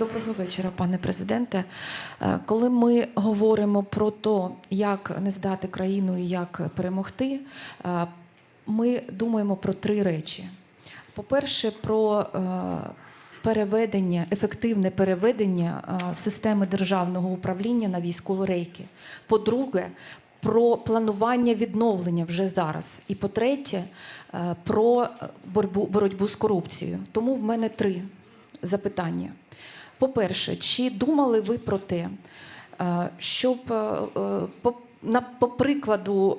Доброго вечора, пане президенте. Е, Коли ми говоримо про те, як не здати країну і як перемогти, е, ми думаємо про три речі. По-перше, про е, переведення, ефективне переведення системи державного управління на військові рейки. По-друге, про планування відновлення вже зараз. І по-третє, про боротьбу з корупцією. Тому в мене три запитання. По-перше, чи думали ви про те, е, щоб е, е, на, по прикладу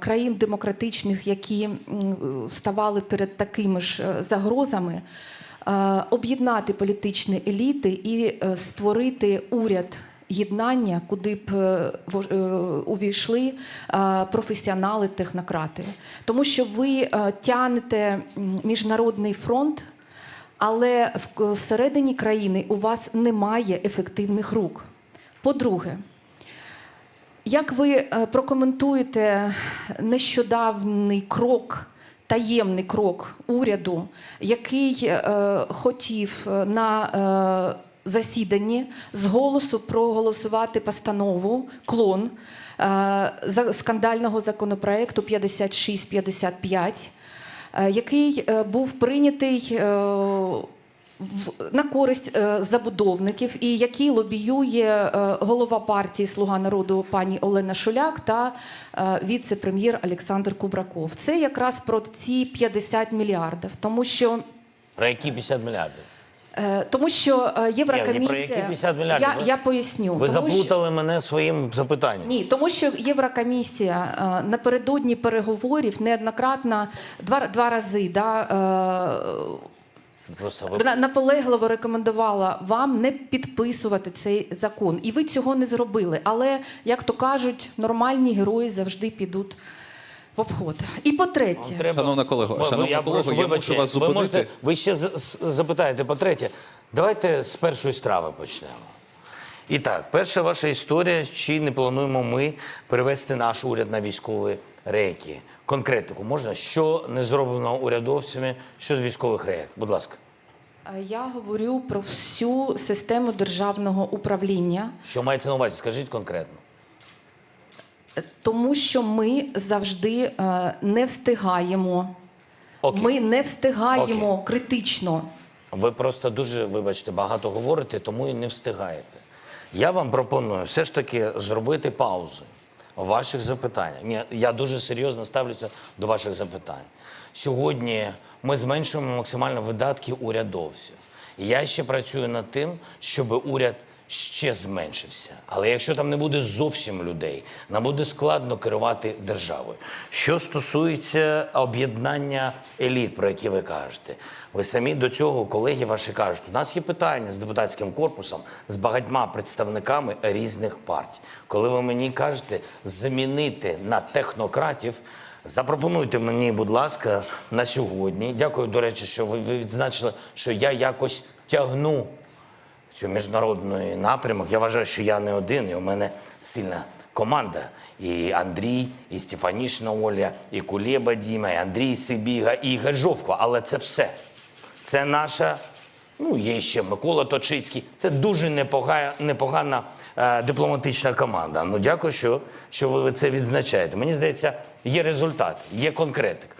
країн демократичних, які м, вставали перед такими ж загрозами, об'єднати політичні еліти і створити уряд єднання, куди б увійшли професіонали, технократи, тому що ви е, тягнете міжнародний фронт. Але всередині країни у вас немає ефективних рук. По-друге, як ви е, прокоментуєте нещодавний крок, таємний крок уряду, який е, хотів е, на е, засіданні з голосу проголосувати постанову клон е, скандального законопроекту 5655, е, який е, був прийнятий е, на користь е, забудовників і який лобіює е, голова партії Слуга народу пані Олена Шуляк та е, віце-прем'єр Олександр Кубраков. Це якраз про ці 50 мільярдів, тому що. Про які 50 мільярдів? Е, Тому що е, Єврокомісія... ні, про які 50 мільярдів? Я, я поясню. Ви тому що- мене своїм запитанням. ні, тому що Єврокомісія е, напередодні переговорів неоднократно два, два рази да, е, Просто ви наполегливо рекомендувала вам не підписувати цей закон, і ви цього не зробили. Але як то кажуть, нормальні герої завжди підуть в обход. І по-третє, треба. Шановна колего, шановна я колего, прошу, я вибачте, мушу вас Ви, зупинити. можете, ви ще з- з- запитаєте по-третє. Давайте з першої страви почнемо. І так, перша ваша історія, чи не плануємо ми перевести наш уряд на військові рейки? Конкретику можна? Що не зроблено урядовцями щодо військових рейок? Будь ласка. е, я говорю про всю систему державного управління, Що мається на увазі? Скажіть конкретно. Тому що ми завжди е, не встигаємо. Окей. Ми не встигаємо критично. Ви просто дуже, вибачте, багато говорите, тому і не встигаєте. Я вам пропоную все ж таки зробити паузу у ваших запитаннях. Ні, я дуже серйозно ставлюся до ваших запитань. Сьогодні ми зменшуємо максимально видатки урядовців. І я ще працюю над тим, щоб уряд ще зменшився. Але якщо там не буде зовсім людей, нам буде складно керувати державою. Що стосується об'єднання еліт, про які ви кажете, ви самі до цього, колеги ваші кажуть, у нас є питання з депутатським корпусом, з багатьма представниками різних партій. Коли ви мені кажете замінити на технократів, запропонуйте мені, будь ласка, на сьогодні. Дякую, до речі, що ви відзначили, що я якось тягну цю міжнародний напрямок. Я вважаю, що я не один, і у мене сильна команда. І Андрій, і Стефанішна Оля, і Кулєба Діма, і Андрій Сибіга, і Ігор Жовква. Але це все. Це наша, ну є ще Микола Точицький. Це дуже непогана, непогана е, дипломатична команда. Ну дякую, що, що ви це відзначаєте. Мені здається, є результат, є конкретика.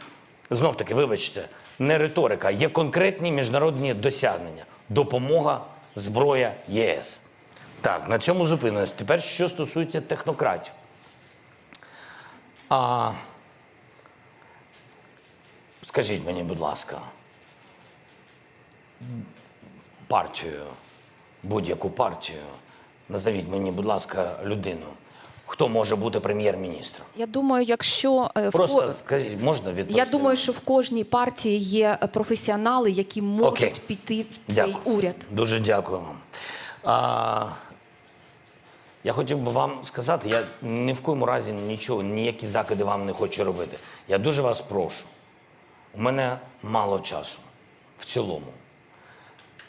Знов таки, вибачте, не риторика, є конкретні міжнародні досягнення. Допомога, зброя ЄС. Так, на цьому зупинимось. Тепер що стосується технократів. А, скажіть мені, будь ласка, партію, будь-яку партію, назовіть мені, будь ласка, людину, хто може бути прем'єр-міністром. Я думаю, якщо е, в Просто ко- скажіть, можна відповісти? Я думаю, що в кожній партії є е, професіонали, які можуть Окей. піти в цей Дякую. уряд. Дуже дякую вам. А, я хотів би вам сказати, я ні в коєму разі нічого, ніякі закиди вам не хочу робити. Я дуже вас прошу. У мене мало часу в цілому.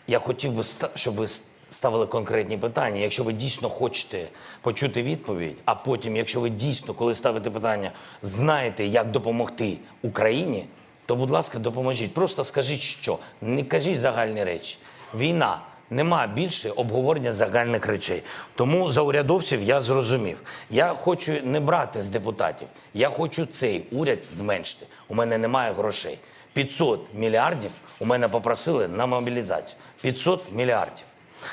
Я хотів би, щоб ви ставили конкретні питання. Якщо ви дійсно хочете почути відповідь, а потім, якщо ви дійсно, коли ставите питання, знаєте, як допомогти Україні, то, будь ласка, допоможіть. Просто скажіть, що не кажіть загальні речі. Війна нема більше обговорення загальних речей. Тому за урядовців я зрозумів. Я хочу не брати з депутатів. Я хочу цей уряд зменшити. У мене немає грошей. 500 мільярдів у мене попросили на мобілізацію. 500 мільярдів.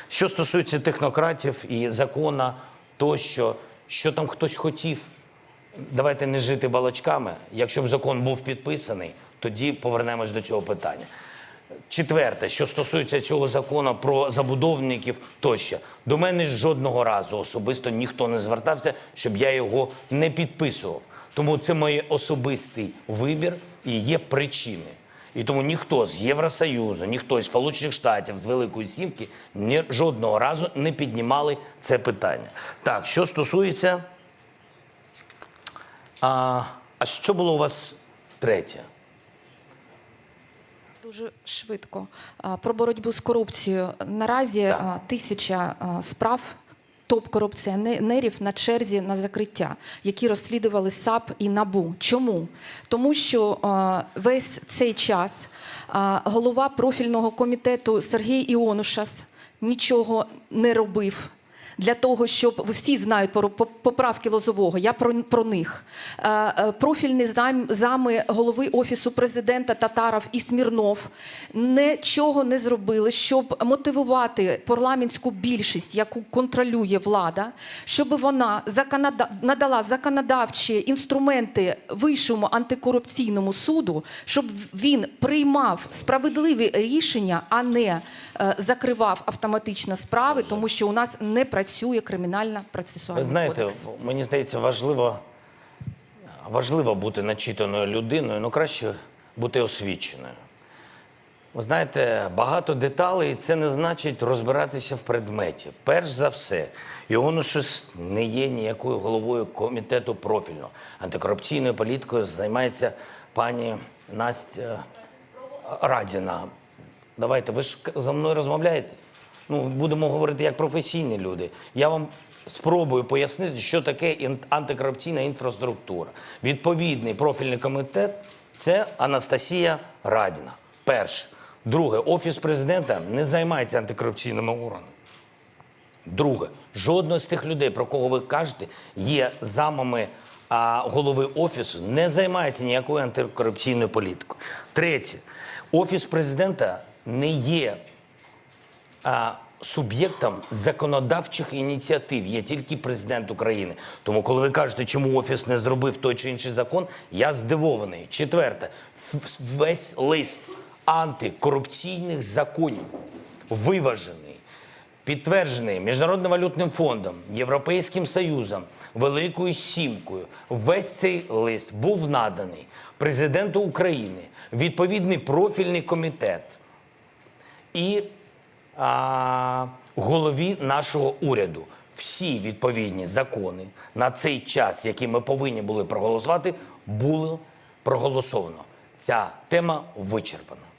Що стосується технократів і закона, тощо, що там хтось хотів, давайте не жити балачками. Якщо б закон був підписаний, тоді повернемось до цього питання. Четверте, що стосується цього закону про забудовників тощо, до мене жодного разу особисто ніхто не звертався, щоб я його не підписував. Тому це мій особистий вибір і є причини. І тому ніхто з Євросоюзу, ніхто з Сполучених Штатів, з Великої Сімки ні, жодного разу не піднімали це питання. Так, що стосується. А, а що було у вас третє? Дуже швидко. Про боротьбу з корупцією. Наразі Так. тисяча справ топ-корупціонерів на черзі на закриття, які розслідували САП і НАБУ. Чому? Тому що а, весь цей час а, голова профільного комітету Сергій Іонушас нічого не робив. Для того, щоб всі знають про поправки Лозового, я про, про них. Е, е, Профільні зам, зами голови Офісу президента Татаров і Смірнов нічого не зробили, щоб мотивувати парламентську більшість, яку контролює влада, щоб вона законода- надала законодавчі інструменти Вищому антикорупційному суду, щоб він приймав справедливі рішення, а не е, закривав автоматично справи, тому що у нас не працює кримінальна Ви знаєте, кодекс. мені здається, важливо, важливо бути начитаною людиною, ну краще бути освіченою. Ви знаєте, багато деталей і це не значить розбиратися в предметі. Перш за все, його щось не є ніякою головою комітету профільного. Антикорупційною політикою займається пані Настя Радіна. Давайте, ви ж за мною розмовляєте. Ну, будемо говорити як професійні люди. Я вам спробую пояснити, що таке антикорупційна інфраструктура. Відповідний профільний комітет це Анастасія Радіна. Перше. Друге, офіс президента не займається антикорупційними органами. Друге, жодного з тих людей, про кого ви кажете, є замами а, голови офісу, не займається ніякою антикорупційною політикою. Третє, офіс президента не є а, суб'єктом законодавчих ініціатив. Є тільки президент України. Тому, коли ви кажете, чому офіс не зробив той чи інший закон, я здивований. Четверте, весь лист антикорупційних законів виважений. Підтверджений Міжнародним валютним фондом, Європейським Союзом, Великою Сімкою. Весь цей лист був наданий президенту України, відповідний профільний комітет і а, голові нашого уряду. Всі відповідні закони на цей час, які ми повинні були проголосувати, було проголосовано. Ця тема вичерпана.